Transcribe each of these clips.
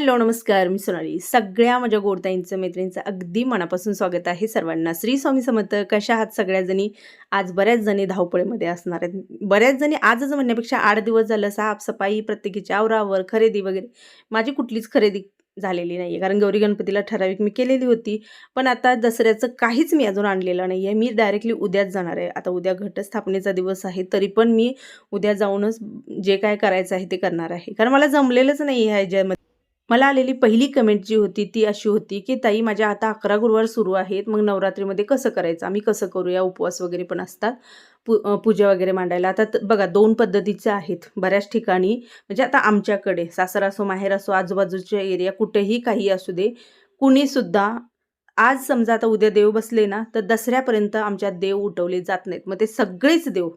Hello नमस्कार. मी सोनाली. सगळ्या माझ्या गोडताईंचं मैत्रिणींचं अगदी मनापासून स्वागत आहे सर्वांना. श्री स्वामी समर्थ कशा आहात सगळ्याजणी? आज बऱ्याच जणी धावपळीमध्ये असणार आहेत. बऱ्याच जणी आजच म्हणण्यापेक्षा आठ दिवस झालं साफसफाई प्रत्येकीच्या आवरावर खरेदी वगैरे. माझी कुठलीच खरेदी झालेली नाही आहे कारण गौरी गणपतीला ठराविक मी केलेली होती. पण आता दसऱ्याचं काहीच मी अजून आणलेलं नाही आहे मी डायरेक्टली उद्याच जाणार आहे. आता उद्या घटस्थापनेचा दिवस आहे तरी पण मी उद्या जाऊनच जे काय करायचं आहे ते करणार आहे. कारण मला जमलेलंच नाही आहे ह्याच्यामध्ये. मला आलेली पहिली कमेंट जी होती ती अशी होती की ताई माझ्या आता अकरा गुरुवार सुरू आहेत. मग नवरात्रीमध्ये कसं करायचं? आम्ही कसं करूया? उपवास वगैरे पण असतात. पू पूजा वगैरे मांडायला. आता बघा दोन पद्धतीचे आहेत बऱ्याच ठिकाणी. म्हणजे आता आमच्याकडे सासर असो माहेर असो आजूबाजूच्या एरिया कुठेही काही असू दे कुणीसुद्धा आज समजा आता उद्या देव बसले ना तर दसऱ्यापर्यंत आमच्या देव उठवले जात नाहीत. मग ते सगळेच देव.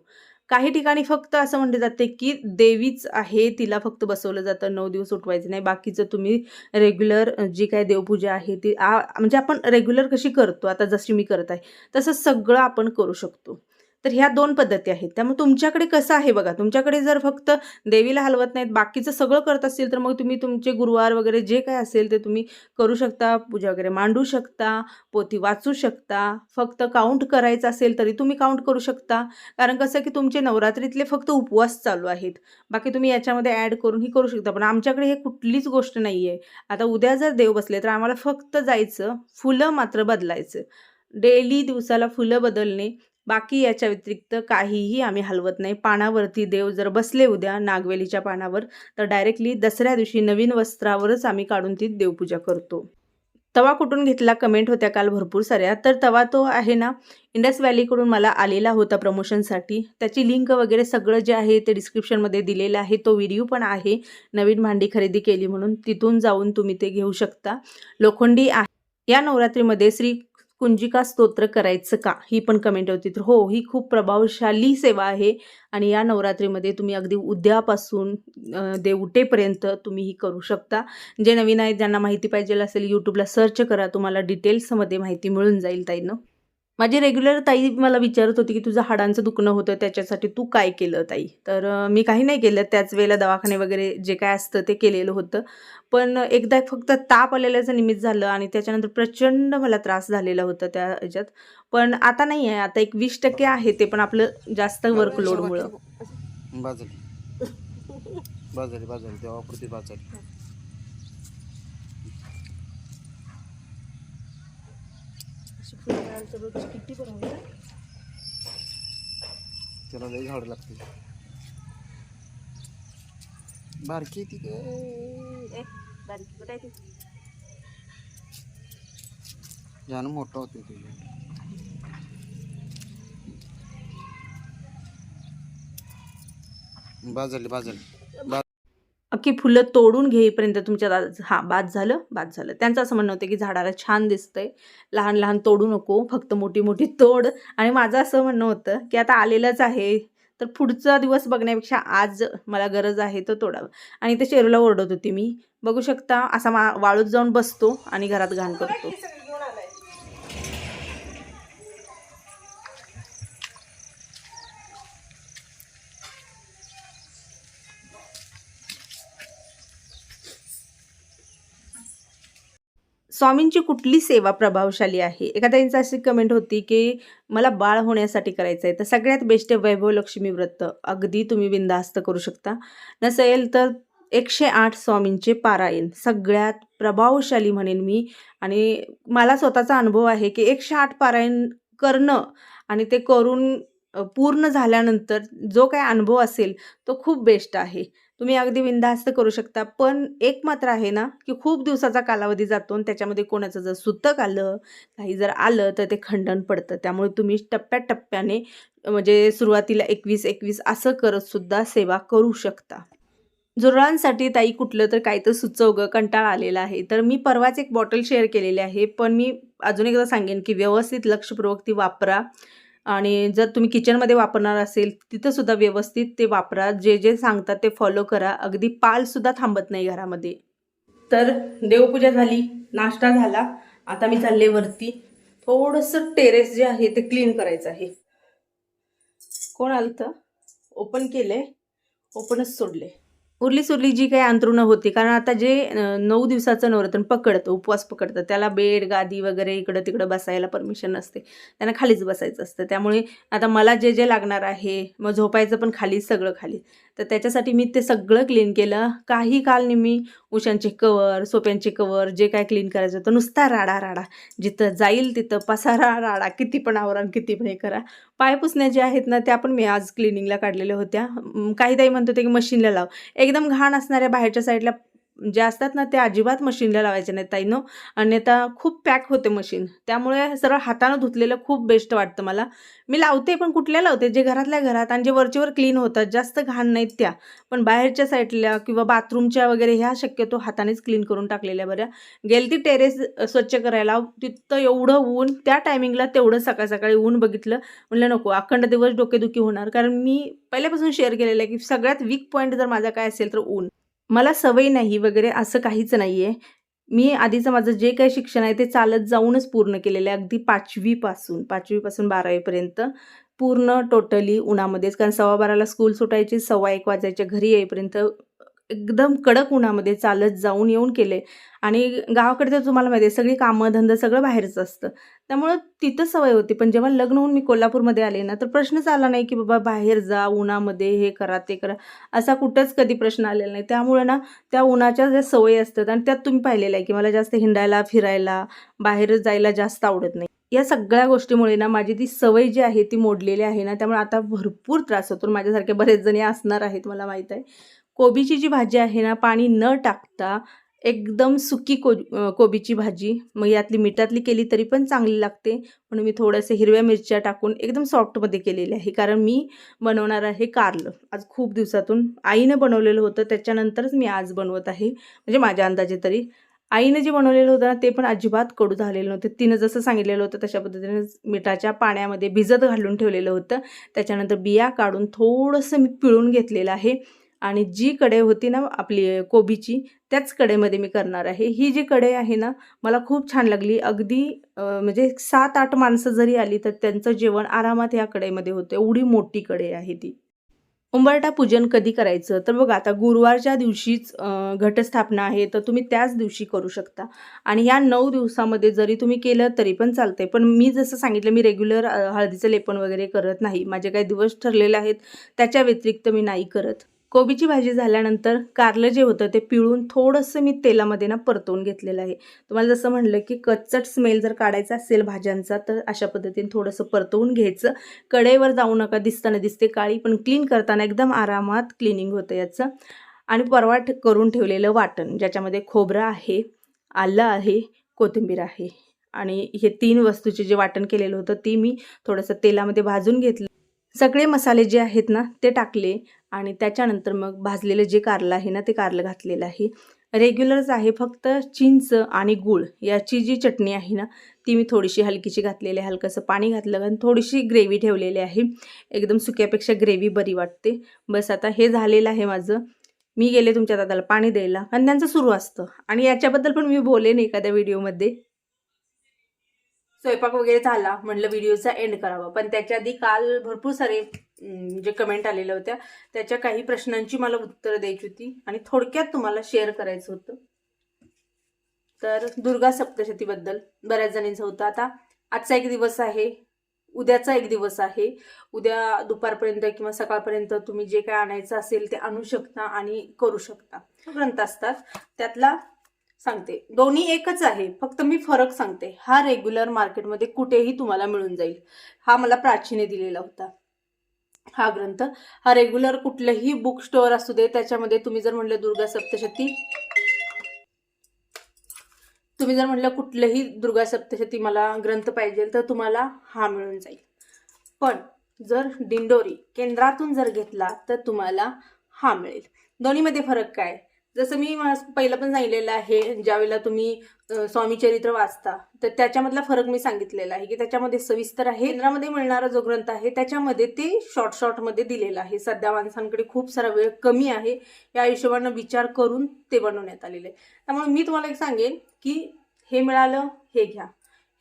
काही ठिकाणी फक्त असं म्हटलं जाते की देवीच आहे तिला फक्त बसवलं जातं नऊ दिवस उठवायचं नाही. बाकीचं तुम्ही रेग्युलर जी काय देवपूजा आहे ती आ म्हणजे आपण रेग्युलर कशी करतो? आता जशी मी करत आहे तसं सगळं आपण करू शकतो. तर ह्या दोन पद्धती आहेत. त्यामुळे तुमच्याकडे कसं आहे बघा तुमच्याकडे जर फक्त देवीला हलवत नाहीत बाकीचं सगळं करत असतील तर मग तुम्ही तुमचे गुरुवार वगैरे जे काय असेल ते तुम्ही करू शकता पूजा वगैरे मांडू शकता पोथी वाचू शकता फक्त काउंट करायचं असेल तरी तुम्ही काउंट करू शकता. कारण कसं की तुमचे नवरात्रीतले फक्त उपवास चालू आहेत. बाकी तुम्ही याच्यामध्ये ॲड करूनही करू शकता. पण आमच्याकडे हे कुठलीच गोष्ट नाही आहे आता उद्या जर देव बसले तर आम्हाला फक्त जायचं फुलं मात्र बदलायचं. डेली दिवसाला फुलं बदलणे बाकी याच्या व्यतिरिक्त काहीही आम्ही हलवत नाही. पानावरती देव जर बसले उद्या नागवेलीच्या पानावर तर डायरेक्टली दसऱ्या दिवशी नवीन वस्त्रावरच आम्ही काढून ती देवपूजा करतो. तवा कुठून घेतला कमेंट होत्या काल भरपूर साऱ्या. तर तवा तो आहे ना इंडस व्हॅलीकडून मला आलेला होता प्रमोशनसाठी. त्याची लिंक वगैरे सगळं जे आहे ते डिस्क्रिप्शनमध्ये दिलेलं आहे. तो व्हिडिओ पण आहे नवीन भांडी खरेदी केली म्हणून. तिथून जाऊन तुम्ही ते घेऊ शकता. लोखंडी आहे. या नवरात्रीमध्ये श्री कुंजिका स्तोत्र करायचं का? ही पण कमेंट होती. तर हो ही खूप प्रभावशाली सेवा आहे आणि या नवरात्रीमध्ये तुम्ही अगदी उद्यापासून देवटेपर्यंत तुम्ही ही करू शकता. जे नवीन आहेत ज्यांना माहिती पाहिजे असेल यूट्यूबला सर्च करा. तुम्हाला डिटेल्समध्ये माहिती मिळून जाईल ताईनं माझी रेग्युलर ताई मला विचारत होती की तुझं हाडांचं दुखणं होतं त्याच्यासाठी तू काय केलं ताई? तर मी काही नाही केलं. त्याच वेळेला दवाखाने वगैरे जे काय असतं ते केलेलं होतं. पण एकदा फक्त ताप आलेल्याचं निमित्त झालं आणि त्याच्यानंतर प्रचंड मला त्रास झालेला होता त्या ह्याच्यात. पण आता नाही आहे. आता एक वीस टक्के आहे ते पण आपलं जास्त वर्कलोडमुळं बाजली बाजली बाजली तेव्हा पुरती बाजली त्याला लई झाड लागते बारकी ती। ज्यानं मोठं होते तुझे बाजली। बाजली। की फुलं तोडून घेईपर्यंत तुमच्या दा- हा बाद झालं? बाद झालं. त्यांचं असं म्हणणं होतं की झाडाला छान दिसतंय. लहान लहान तोडू नको. फक्त मोठी मोठी तोड. आणि माझं असं म्हणणं होतं की आता आलेलंच आहे. तर पुढचा दिवस बघण्यापेक्षा आज मला गरज आहे तर तोडावं. आणि ते शेरूला ओरडत होती मी. बघू शकता असा मा वाळूत जाऊन बसतो आणि घरात घाण करतो. स्वामींची कुठली सेवा प्रभावशाली आहे? एखाद्यांची अशी कमेंट होती की मला बाळ होण्यासाठी करायचं आहे तर सगळ्यात बेस्ट आहे वैभव लक्ष्मी व्रत. अगदी तुम्ही बिंदास्त करू शकता. नसेल तर एकशे आठ स्वामींचे पारायण. सगळ्यात प्रभावशाली म्हणेन मी. आणि मला स्वतःचा अनुभव आहे की एकशे आठ पारायण करणं आणि ते करून पूर्ण झाल्यानंतर जो काय अनुभव असेल तो खूप बेस्ट आहे. तुम्ही अगदी बिनधास्त करू शकता. पण एक मात्र आहे ना की खूप दिवसाचा कालावधी जातो आणि त्याच्यामध्ये कोणाचं जर सुतक आलं काही जर आलं तर ते खंडन पडतं. त्यामुळे तुम्ही टप्प्याटप्प्याने म्हणजे सुरुवातीला एकवीस एकवीस असं करत सुद्धा सेवा करू शकता. जुरळांसाठी ताई कुठलं तर काय तर सुचव ग कंटाळा आलेला आहे. तर मी परवाच एक बॉटल शेअर केलेली आहे पण मी अजून एकदा सांगेन की व्यवस्थित लक्षपूर्वक ती वापरा. आणि जर तुम्ही किचनमध्ये वापरणार असेल तिथंसुद्धा व्यवस्थित ते वापरा. जे जे सांगतात ते फॉलो करा. अगदी पालसुद्धा थांबत नाही घरामध्ये. तर देवपूजा झाली नाश्ता झाला. आता मी चालले वरती. थोडंसं टेरेस जे आहे ते क्लीन करायचं आहे. कोण आलं तर ओपन केलंय. ओपनच सोडले उरली सुरली जी काही अंतरुणं होती कारण आता जे नऊ दिवसाचं नवरात्र पकडतं उपवास पकडतं त्याला बेड गादी वगैरे इकडं तिकडं बसायला परमिशन नसते. त्यांना खालीच बसायचं असतं. त्यामुळे आता मला जे जे लागणार आहे मग झोपायचं पण खाली सगळं खाली. तर त्याच्यासाठी मी ते सगळं क्लीन केलं. काही काल मी उशांचे कवर सोप्यांचे कवर जे काय क्लीन करायचं होतं नुसता राडा राडा. जिथं जाईल तिथं पसारा राडा. किती पण आवरण किती पण हे करा. पाय पुसण्या ज्या आहेत ना त्या पण मी आज क्लिनिंगला काढलेल्या होत्या. काही ताई म्हणत होते की मशीनला लाव. एक एकदम घाण असणाऱ्या बाहेरच्या साईडला जे असतात ना त्या अजिबात मशीनला लावायचे नाही ताईनो. आणि आता खूप पॅक होते मशीन. त्यामुळे सरळ हातानं धुतलेलं खूप बेस्ट वाटतं मला. मी लावते पण कुठल्या लावते? जे घरातल्या घरात आणि जे वरचेवर क्लीन होतात. जास्त घाण नाहीत त्या. पण बाहेरच्या साईडल्या किंवा बाथरूमच्या वगैरे ह्या शक्यतो हातानेच क्लीन करून टाकलेल्या बऱ्या. गेल ती टेरेस स्वच्छ करायला. तिथं एवढं ऊन त्या टायमिंगला तेवढं सकाळ सकाळी ऊन बघितलं. म्हणलं नको अखंड दिवस डोकेदुखी होणार. कारण मी पहिल्यापासून शेअर केलेलं आहे की सगळ्यात वीक पॉईंट जर माझा काय असेल तर ऊन. मला सवय नाही वगैरे असं काहीच नाही आहे मी आधीचं माझं जे काही शिक्षण आहे ते चालत जाऊनच पूर्ण केलेलं आहे. अगदी पाचवीपासून पाचवीपासून बारावीपर्यंत पूर्ण टोटली उन्हामध्येच. कारण सव्वा बाराला स्कूल सुटायची सव्वा एक वाजायच्या घरी येईपर्यंत एकदम कडक उन्हामध्ये चालत जाऊन येऊन केले. आणि गावाकडे तर तुम्हाला माहिती आहे सगळी कामं धंदा सगळं बाहेरचं असतं. त्यामुळं तिथं सवय होती. पण जेव्हा लग्न होऊन मी कोल्हापूरमध्ये आले ना तर प्रश्नच आला नाही की बाबा बाहेर जा उन्हामध्ये हे करा ते करा. असा कुठंच कधी प्रश्न आलेला नाही. त्यामुळे ना त्या उन्हाच्या ज्या सवयी असतात आणि त्यात तुम्ही पाहिलेलं आहे की मला जास्त हिंडायला फिरायला बाहेर जायला जास्त आवडत नाही. या सगळ्या गोष्टीमुळे ना माझी ती सवय जी आहे ती मोडलेली आहे ना त्यामुळे आता भरपूर त्रास होतो. माझ्यासारखे बरेच जणी असणार आहेत मला माहीत आहे. कोबीची जी भाजी आहे ना पाणी न टाकता एकदम सुकी को कोबीची भाजी. मग यातली मिठातली केली तरी पण चांगली लागते. म्हणून मी थोडंसं हिरव्या मिरच्या टाकून एकदम सॉफ्टमध्ये केलेली आहे. कारण मी बनवणार आहे कारलं. आज खूप दिवसातून आईनं बनवलेलं होतं. त्याच्यानंतरच मी आज बनवत आहे. म्हणजे माझ्या अंदाजे तरी. आईनं जे बनवलेलं होतं ना ते पण अजिबात कडू झालेलं नव्हतं. तिनं जसं सांगितलेलं होतं तशा पद्धतीने मिठाच्या पाण्यामध्ये भिजत घालून ठेवलेलं होतं. त्याच्यानंतर बिया काढून थोडंसं मी पिळून घेतलेलं आहे. आणि जी कढई होती ना आपली कोबीची त्याच कढईमध्ये मी करणार आहे. ही जी कढई आहे ना मला खूप छान लागली. अगदी म्हणजे सात आठ माणसं जरी आली तर त्यांचं जेवण आरामात ह्या कढईमध्ये होतं. एवढी मोठी कढई आहे ती. उंबरटा पूजन कधी करायचं? तर बघा आता गुरुवारच्या दिवशीच घटस्थापना आहे तर तुम्ही त्याच दिवशी करू शकता. आणि या नऊ दिवसामध्ये जरी तुम्ही केलं तरी पण चालतंय. पण मी जसं सांगितलं मी रेग्युलर हळदीचं लेपन वगैरे करत नाही. माझे काही दिवस ठरलेले आहेत त्याच्या व्यतिरिक्त मी नाही करत. कोबीची भाजी झाल्यानंतर कारलं जे होतं ते पिळून थोडंसं मी तेलामध्ये ना परतवून घेतलेलं आहे. तुम्हाला जसं म्हणलं की कच्चट स्मेल जर काढायचा असेल भाज्यांचा तर अशा पद्धतीने थोडंसं परतवून घ्यायचं. कढईवर जाऊ नका दिसताना दिसते काळी पण क्लीन करताना एकदम आरामात क्लिनिंग होतं याचं. आणि परवा करून ठेवलेलं वाटण ज्याच्यामध्ये खोबरं आहे आलं आहे कोथिंबीर आहे. आणि हे तीन वस्तूचे जे वाटण केलेलं होतं ते मी थोडंसं तेलामध्ये भाजून घेतलं. सगळे मसाले जे आहेत ना ते टाकले आणि त्याच्यानंतर मग भाजलेलं जे कारलं आहे ना ते कारलं घातलेलं आहे. रेग्युलरच आहे फक्त चिंच आणि गूळ. याची जी चटणी आहे ना ती मी थोडीशी हलकीशी घातलेली आहे. हलकंसं पाणी घातलं आणि थोडीशी ग्रेव्ही ठेवलेली आहे. एकदम सुक्यापेक्षा ग्रेव्ही बरी वाटते. बस आता हे झालेलं आहे माझं. मी गेले तुमच्या दादाला पाणी द्यायला. आणि त्यांचं सुरू असतं. आणि याच्याबद्दल पण मी बोलेन एखाद्या व्हिडिओमध्ये स्वयंपाक वगैरे झाला म्हटलं व्हिडिओचा एंड करावा. पण त्याच्या आधी काल भरपूर सारे जे कमेंट आलेल्या होत्या त्याच्या काही प्रश्नांची मला उत्तरं द्यायची होती आणि थोडक्यात तुम्हाला शेअर करायचं होतं. तर दुर्गा सप्तशतीबद्दल बऱ्याच जणींचं होतं. आता आजचा एक दिवस आहे उद्याचा एक दिवस आहे. उद्या दुपारपर्यंत किंवा सकाळपर्यंत तुम्ही जे काय आणायचं असेल ते आणू शकता आणि करू शकता. ग्रंथ असतात त्यातला सांगते. दोन्ही एकच आहे. फक्त मी फरक सांगते. हा रेग्युलर मार्केटमध्ये कुठेही तुम्हाला मिळून जाईल. हा मला प्राचीने दिलेला होता. हा ग्रंथ. हा रेग्युलर कुठलंही बुक स्टोअर असू दे त्याच्यामध्ये तुम्ही जर म्हणलं दुर्गा सप्तशती तुम्ही जर म्हणलं कुठलंही दुर्गा सप्तशती मला ग्रंथ पाहिजे तर तुम्हाला हा मिळून जाईल. पण जर दिंडोरी केंद्रातून जर घेतला तर तुम्हाला हा मिळेल. दोन्हीमध्ये फरक काय? जसं मी पहिलं पण सांगितलेलं आहे ज्यावेळेला तुम्ही स्वामी चरित्र वाचता तर त्याच्यामधला फरक मी सांगितलेला आहे की त्याच्यामध्ये सविस्तर आहे. केंद्रामध्ये मिळणारा जो ग्रंथ आहे त्याच्यामध्ये ते शॉर्ट शॉर्टमध्ये दिलेलं आहे. सध्या माणसांकडे खूप सारा वेळ कमी आहे. या हिशोबानं विचार करून ते बनवण्यात आलेलं आहे. त्यामुळे मी तुम्हाला एक सांगेन की हे मिळालं हे घ्या.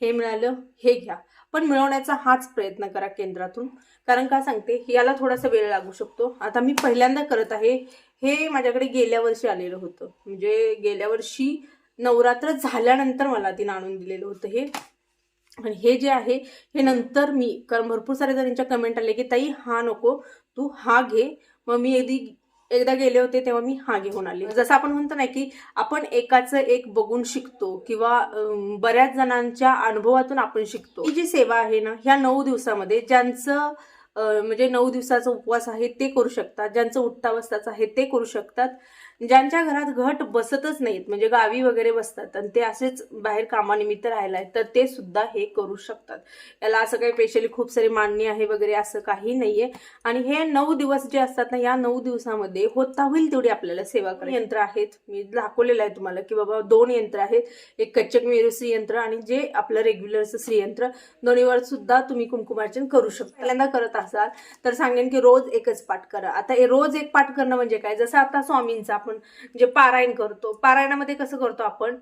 हे मिळालं हे घ्या. पण मिळवण्याचा हाच प्रयत्न करा केंद्रातून. कारण का सांगते याला थोडासा वेळ लागू शकतो. आता मी पहिल्यांदा करत आहे हे माझ्याकडे गेल्या वर्षी आलेलं होतं. म्हणजे गेल्या वर्षी नवरात्र झाल्यानंतर मला तिनं आणून दिलेलं होतं हे. आणि हे जे आहे हे नंतर मी कारण भरपूर सारे जणांच्या कमेंट आले की ताई हा नको तू हा घे. मग मी एकदी एकदा गेले होते तेव्हा मी हा घेऊन आले. जसं आपण म्हणतो ना की आपण एकाचं एक बघून शिकतो किंवा बऱ्याच जणांच्या अनुभवातून आपण शिकतो. ही जी सेवा आहे ना ह्या नऊ दिवसामध्ये ज्यांचं म्हणजे नऊ दिवसाचा उपवास आहे ते करू शकतात. ज्यांचं उठ्ठावस्थाचं आहे ते करू शकतात. ज्यांच्या घरात घट बसतच नाहीत म्हणजे गावी वगैरे बसतात आणि ते असेच बाहेर कामानिमित्त राहिला आहेत तर ते सुद्धा हे करू शकतात. याला असं काही स्पेशली खूप सारी मांडणी आहे वगैरे असं काही नाहीये. आणि हे नऊ दिवस जे असतात ना या नऊ दिवसामध्ये होता होईल तेवढी आपल्याला सेवा करा यंत्र आहेत मी दाखवलेलं आहे तुम्हाला की बाबा दोन यंत्र आहेत एक कच्चक मेरू श्रीयंत्र आणि जे आपलं रेग्युलरचं श्रीयंत्र दोन्हीवर सुद्धा तुम्ही कुंकुमार्चन करू शकता. पहिल्यांदा करत असाल तर सांगेन की रोज एकच पाठ करा. आता हे रोज एक पाठ करणं म्हणजे काय? जसं आता स्वामींचा आपण जे पारायण करतो पारायणामध्ये कसं करतो आपण?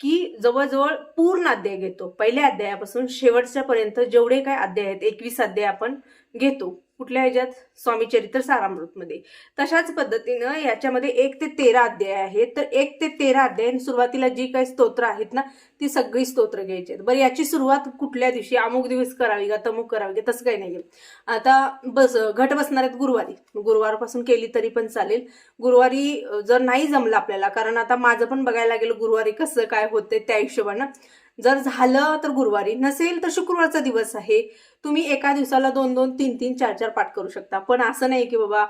की जवळजवळ पूर्ण अध्याय घेतो. पहिल्या अध्यायापासून शेवटच्या पर्यंत जेवढे काय अध्याय आहेत एकवीस अध्याय आपण घेतो. कुठल्या ह्याच्यात? स्वामी चरित्र सारामृतमध्ये. तशाच पद्धतीनं याच्यामध्ये एक ते तेरा अध्याय आहेत. तर एक ते तेरा अध्याय सुरुवातीला जी काही स्तोत्र आहेत ना ती सगळी स्तोत्र घ्यायची आहेत. बरं याची सुरुवात कुठल्या दिवशी? अमुक दिवस करावी का तमुक करावी का? तसं काही नाही आता बस घट बसणार आहेत गुरुवारी. गुरुवारपासून केली तरी पण चालेल. गुरुवारी जर नाही जमलं आपल्याला कारण आता माझं पण बघायला गेलं गुरुवारी कसं काय होते त्या हिशोबानं. जर झालं तर गुरुवारी नसेल तर शुक्रवारचा दिवस आहे. तुम्ही एका दिवसाला दोन दोन तीन तीन चार चार पाठ करू शकता. पण असं नाही की बाबा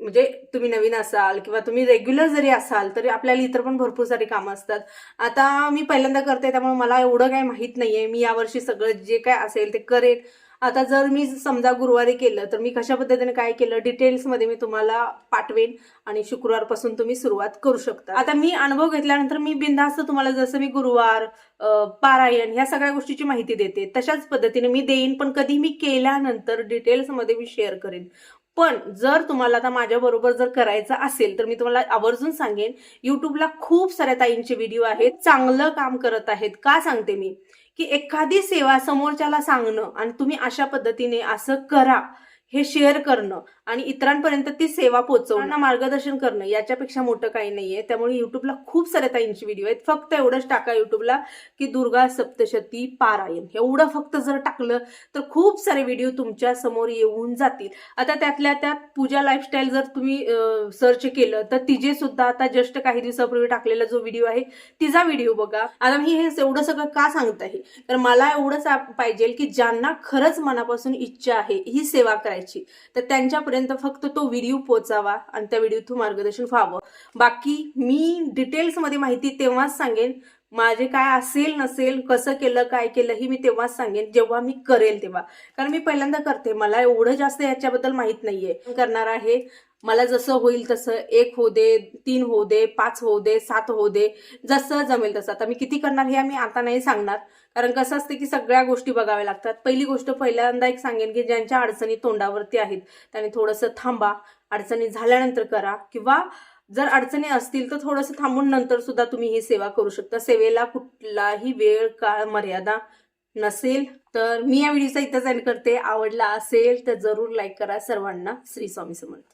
म्हणजे तुम्ही नवीन असाल किंवा तुम्ही रेग्युलर जरी असाल तरी आपल्याला इतर पण भरपूर सारी कामं असतात. आता मी पहिल्यांदा करते त्यामुळे मला एवढं काही माहीत नाहीये. मी यावर्षी सगळं जे काय असेल ते करेन. आता जर मी समजा गुरुवारी केलं तर मी कशा पद्धतीने काय केलं डिटेल्समध्ये मी तुम्हाला पाठवेन आणि शुक्रवारपासून तुम्ही सुरुवात करू शकता. आता मी अनुभव घेतल्यानंतर मी बिनधास्त तुम्हाला जसं मी गुरुवार पारायण ह्या सगळ्या गोष्टीची माहिती देते तशाच पद्धतीने मी देईन पण कधी मी केल्यानंतर डिटेल्समध्ये मी शेअर करेन. पण जर तुम्हाला आता माझ्याबरोबर जर करायचं असेल तर मी तुम्हाला आवर्जून सांगेन युट्यूबला खूप साऱ्या ताईंचे व्हिडिओ आहेत चांगलं काम करत आहेत. का सांगते मी? की एखादी सेवा समोरच्याला सांगणं आणि तुम्ही अशा पद्धतीने असं करा हे शेअर करणं आणि इतरांपर्यंत ती सेवा पोहोचवणं. मार्गदर्शन करणं याच्यापेक्षा मोठं काही नाहीये. त्यामुळे युट्यूबला खूप साऱ्या ताईंचे व्हिडिओ आहेत. फक्त एवढंच टाका युट्यूबला की दुर्गा सप्तशती पारायण. एवढं फक्त जर टाकलं तर खूप सारे व्हिडिओ तुमच्यासमोर येऊन जातील. आता त्यातल्या त्यात पूजा लाईफस्टाईल जर तुम्ही सर्च केलं तर तिचे सुद्धा आता जस्ट काही दिवसापूर्वी टाकलेला जो व्हिडिओ आहे तिचा व्हिडिओ बघा. आता मी हे एवढं सगळं का सांगत आहे? तर मला एवढंच पाहिजे की ज्यांना खरंच मनापासून इच्छा आहे ही सेवा करायची. तर त्यांच्यापर्यंत फक्त तो व्हिडिओ पोचावा आणि त्या व्हिडिओतून मार्गदर्शन व्हावं. बाकी मी डिटेल्समध्ये माहिती तेव्हाच सांगेन माझे काय असेल नसेल कसं केलं काय केलं ही मी तेव्हाच सांगेन जेव्हा मी करेल तेव्हा. कारण मी पहिल्यांदा करते मला एवढं जास्त याच्याबद्दल माहीत नाहीये. करणार आहे. मला जसं होईल तसं एक होऊ दे तीन होऊ दे पाच होऊ दे सात होऊ दे जसं जमेल तसं. आता मी किती करणार हे मी आता नाही सांगणार. कारण कसं असतं की सगळ्या गोष्टी बघाव्या लागतात. पहिली गोष्ट पहिल्यांदा एक सांगेन की ज्यांच्या अडचणी तोंडावरती आहेत त्यांनी थोडंसं थांबा. अडचणी झाल्यानंतर करा. किंवा जर अडचणी असतील तर थोडंसं थांबून नंतर सुद्धा तुम्ही ही सेवा करू शकता. सेवेला कुठलाही वेळ काळ मर्यादा नसेल तर मी या व्हिडिओचा इथंच एंड करते. आवडला असेल तर जरूर लाईक करा. सर्वांना श्री स्वामी समर्थ.